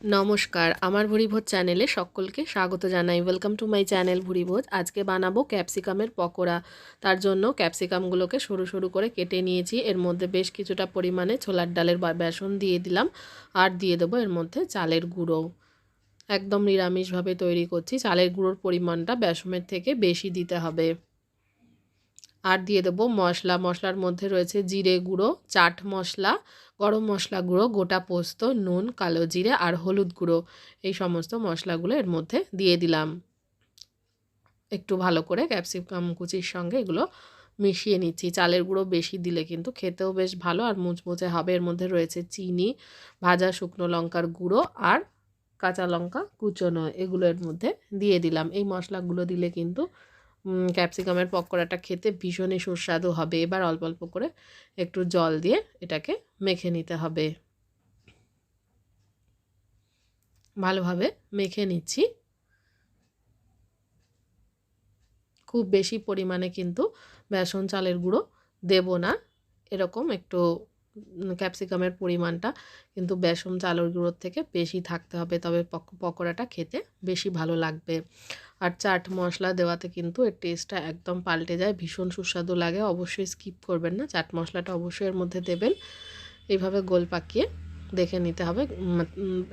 নমস্কার, আমার ভুরিভোজ চ্যানেলে সকলকে স্বাগত জানাই। Welcome to my channel Bhurivoj. আজকে বানাবো ক্যাপসিকামের পকোড়া। তার জন্য ক্যাপসিকামগুলোকে সরু সরু করে কেটে নিয়েছি। এর মধ্যে বেশ কিছুটা পরিমাণে ছোলার ডালের বেসন দিয়ে দিলাম আর দিয়ে দেবো এর মধ্যে চালের গুঁড়ো। একদম নিরামিষভাবে তৈরি করছি। চালের গুঁড়োর পরিমাণটা বেসনের থেকে বেশি দিতে হবে। আর দিয়ে দেবো মশলা। মশলার মধ্যে রয়েছে জিরে গুঁড়ো, চাট মশলা, গরম মশলা গুঁড়ো, গোটা পোস্ত, নুন, কালো জিরে আর হলুদ গুঁড়ো। এই সমস্ত মশলাগুলো এর মধ্যে দিয়ে দিলাম। একটু ভালো করে ক্যাপসিকাম কুচির সঙ্গে এগুলো মিশিয়ে নিচ্ছি। চালের গুঁড়ো বেশি দিলে কিন্তু খেতেও বেশ ভালো আর মুচমুচে হবে। এর মধ্যে রয়েছে চিনি, ভাজা শুকনো লঙ্কার গুঁড়ো আর কাঁচা লঙ্কা কুচোনো। এগুলো এর মধ্যে দিয়ে দিলাম। এই মশলাগুলো দিলে কিন্তু ক্যাপসিকামের পকোড়াটা খেতে ভীষণই সুস্বাদু হবে। এবার অল্প অল্প করে একটু জল দিয়ে এটাকে মেখে নিতে হবে। ভালোভাবে মেখে নিচ্ছি। খুব বেশি পরিমাণে কিন্তু বেসন, চালের গুঁড়ো দেব না। এরকম একটু ক্যাপসিকামের পরিমাণটা কিন্তু বেসন চালের গুঁড়োর থেকে বেশি থাকতে হবে, তবে পকোড়াটা খেতে বেশি ভালো লাগবে। আর চাট মশলা দেওয়াতে কিন্তু এর টেস্টটা একদম পাল্টে যায়, ভীষণ সুস্বাদু লাগে, অবশ্যই স্কিপ করবেন না, চাট মশলাটা অবশ্যই এর মধ্যে দেবেন। এইভাবে গোল পাকিয়ে দেখে নিতে হবে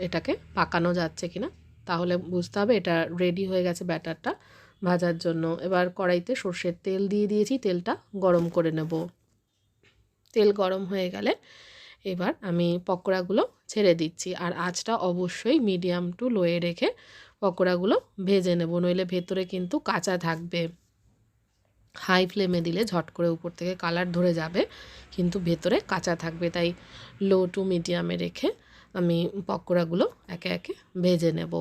এটাকে পাকানো যাচ্ছে কিনা, তাহলে বুঝতে হবে এটা রেডি হয়ে গেছে ব্যাটারটা ভাজার জন্য। এবার কড়াইতে সর্ষের তেল দিয়ে দিয়েছি, তেলটা গরম করে নেব। তেল গরম হয়ে গেলে এবার আমি পকোড়াগুলো ছেড়ে দিচ্ছি। আর আঁচটা অবশ্যই মিডিয়াম টু লোয়ে রেখে পকোড়াগুলো ভেজে নেব, নইলে ভেতরে কিন্তু কাঁচা থাকবে। হাই ফ্লেমে দিলে ঝট করে উপর থেকে কালার ধরে যাবে, কিন্তু ভেতরে কাঁচা থাকবে। তাই লো টু মিডিয়ামে রেখে আমি পকোড়াগুলো একে একে ভেজে নেব।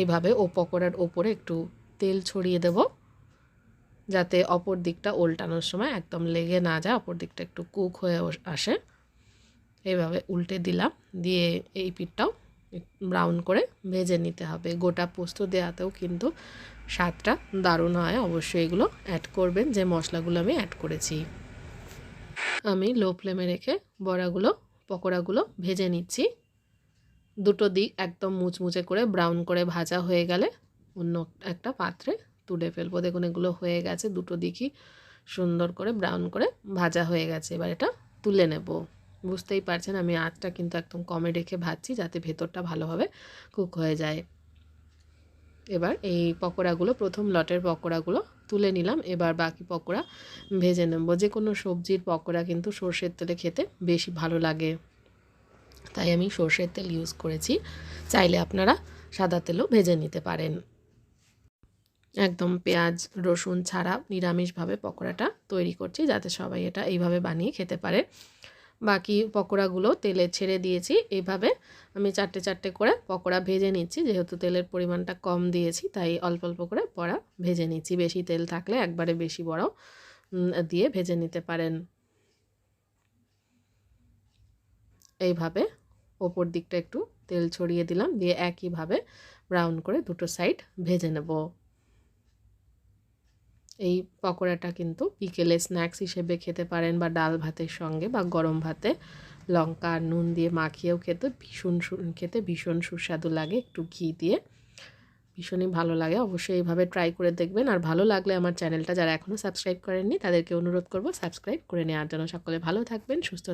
এইভাবে ও পকোড়ার ওপরে একটু তেল ছড়িয়ে দেব। যাতে অপর দিকটা উল্টানোর সময় একদম লেগে না যায়, অপর দিকটা একটু কুক হয়ে আসে। এইভাবে উল্টে দিলাম, দিয়ে এই পিঠটাও ব্রাউন করে ভেজে নিতে হবে। গোটা পোস্ত দেওয়াতেও কিন্তু স্বাদটা দারুণ হয়, অবশ্যই এগুলো অ্যাড করবেন, যে মশলাগুলো আমি অ্যাড করেছি। আমি লো ফ্লেমে রেখে বড়াগুলো, পকোড়াগুলো ভেজে নিচ্ছি। দুটো দিক একদম মুচমুচে করে, ব্রাউন করে ভাজা হয়ে গেলে অন্য একটা পাত্রে তুলে ফেলব। দেখুন, এগুলো হয়ে গেছে। দুটো দিকই সুন্দর করে ব্রাউন করে ভাজা হয়ে গেছে। এবার এটা তুলে নেব। বুঝতেই পারছেন, আমি আঁচটা কিন্তু একদম কমে রেখে ভাজছি যাতে ভেতরটা ভালোভাবে কুক হয়ে যায়। এবার এই পকোড়াগুলো, প্রথম লটের পকোড়াগুলো তুলে নিলাম। এবার বাকি পকোড়া ভেজে নেব। যে কোনো সবজির পকোড়া কিন্তু সর্ষের তেলে খেতে বেশি ভালো লাগে। তাই আমি সর্ষের তেল ইউজ করেছি। চাইলে আপনারা সাদা তেলও ভেজে নিতে পারেন। একদম পেঁয়াজ, রসুন ছাড়া নিরামিষভাবে পকোড়াটা তৈরি করছি যাতে সবাই এটা এইভাবে বানিয়ে খেতে পারে। বাকি পকোড়াগুলো তেলে ছেড়ে দিয়েছি। এইভাবে আমি চারটে চারটে করে পকোড়া ভেজে নিচ্ছি। যেহেতু তেলের পরিমাণটা কম দিয়েছি, তাই অল্প অল্প করে পড়া ভেজে নিচ্ছি। বেশি তেল থাকলে একবারে বেশি বড় দিয়ে ভেজে নিতে পারেন। এইভাবে ওপর দিকটা একটু তেল ছড়িয়ে দিলাম। দিয়ে একইভাবে ব্রাউন করে দুটো সাইড ভেজে নেব। এই পকোড়াটা কিন্তু বিকেলে স্ন্যাক্স হিসেবে খেতে পারেন বা ডাল ভাতের সঙ্গে বা গরম ভাতে। লঙ্কা নুন দিয়ে মাখিয়েও খেতে ভীষণ খেতে ভীষণ সুস্বাদু লাগে, একটু ঘি দিয়ে। ভীষণই ভালো লাগে, অবশ্যই এইভাবে ট্রাই করে দেখবেন। আর ভালো লাগলে আমার চ্যানেলটা যারা এখনও সাবস্ক্রাইব করেননি, তাদেরকে অনুরোধ করব সাবস্ক্রাইব করে নেওয়ার জন্য। সকলে ভালো থাকবেন, সুস্থ